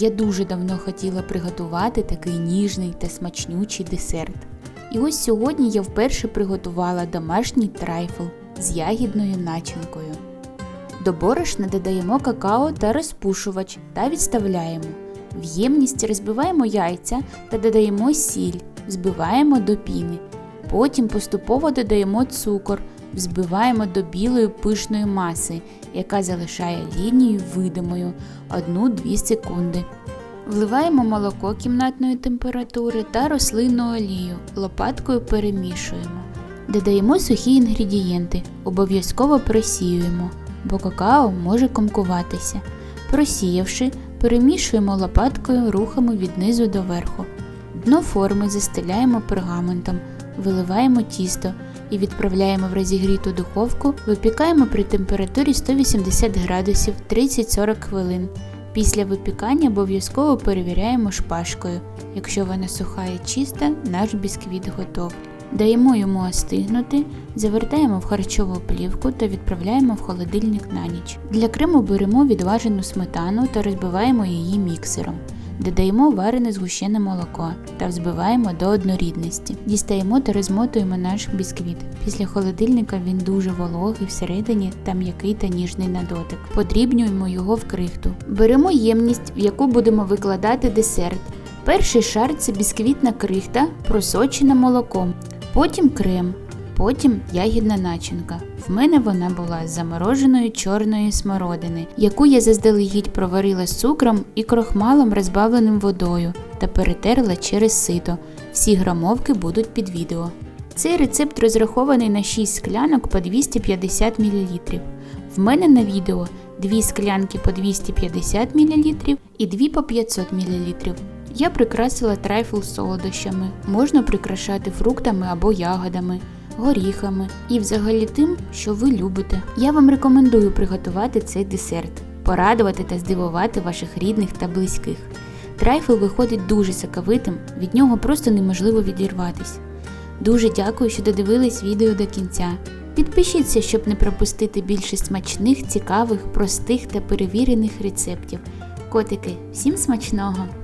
Я дуже давно хотіла приготувати такий ніжний та смачнючий десерт. І ось сьогодні я вперше приготувала домашній трайфл з ягідною начинкою. До борошна додаємо какао та розпушувач та відставляємо. В ємність розбиваємо яйця та додаємо сіль, взбиваємо до піни. Потім поступово додаємо цукор, взбиваємо до білої пишної маси, яка залишає лінію видимою 1-2 секунди. Вливаємо молоко кімнатної температури та рослинну олію, лопаткою перемішуємо. Додаємо сухі інгредієнти, обов'язково просіюємо, бо какао може комкуватися. Просіявши, перемішуємо лопаткою рухами від низу до верху. Дно форми застеляємо пергаментом, виливаємо тісто і відправляємо в розігріту духовку, випікаємо при температурі 180 градусів 30-40 хвилин. Після випікання обов'язково перевіряємо шпажкою. Якщо вона суха і чиста, наш бісквіт готов. Даємо йому остигнути, завертаємо в харчову плівку та відправляємо в холодильник на ніч. Для крему беремо відважену сметану та розбиваємо її міксером. Додаємо варене згущене молоко та взбиваємо до однорідності. Дістаємо та розмотуємо наш бісквіт. Після холодильника він дуже вологий всередині та м'який та ніжний на дотик. Подрібнюємо його в крихту. Беремо ємність, в яку будемо викладати десерт. Перший шар це бісквітна крихта, просочена молоком, потім крем, потім ягідна начинка. В мене вона була з замороженої чорної смородини, яку я заздалегідь проварила з цукром і крохмалом, розбавленим водою, та перетерла через сито. Всі грамовки будуть під відео. Цей рецепт розрахований на 6 склянок по 250 мл. В мене на відео 2 склянки по 250 мл і 2 по 500 мл. Я прикрасила трайфл солодощами, можна прикрашати фруктами або ягодами, горіхами і взагалі тим, що ви любите. Я вам рекомендую приготувати цей десерт, порадувати та здивувати ваших рідних та близьких. Трайфл виходить дуже соковитим, від нього просто неможливо відірватись. Дуже дякую, що додивились відео до кінця. Підпишіться, щоб не пропустити більше смачних, цікавих, простих та перевірених рецептів. Котики, всім смачного!